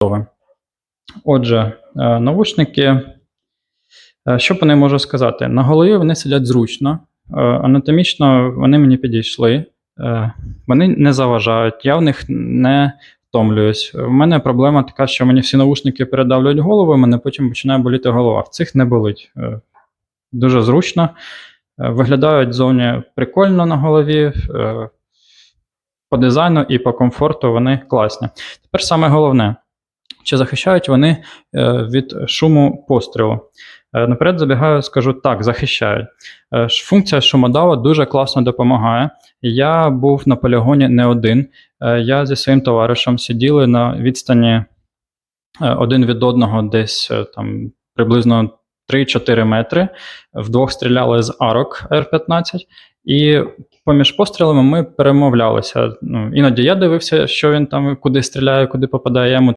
Готове. Отже, е, навушники. е, Що по ним можу сказати? На голові вони сидять зручно, е, анатомічно вони мені підійшли, вони не заважають, я в них не втомлююсь. У мене проблема така, що мені всі навушники передавлюють голову, мене потім починає боліти голова. В цих не болить. Дуже зручно. Виглядають зовні прикольно на голові. По дизайну і по комфорту вони класні. Тепер саме головне. Чи захищають вони е, від шуму пострілу? Е, Наперед забігаю, скажу так, захищають. Е, Функція шумодава дуже класно допомагає. Я був на полігоні не один. Я зі своїм товаришем сиділи на відстані один від одного десь там приблизно 3-4 метри. Вдвох стріляли з арок Р-15, і поміж пострілами ми перемовлялися. Ну, іноді я дивився, що він там куди стріляє, куди попадає. Йому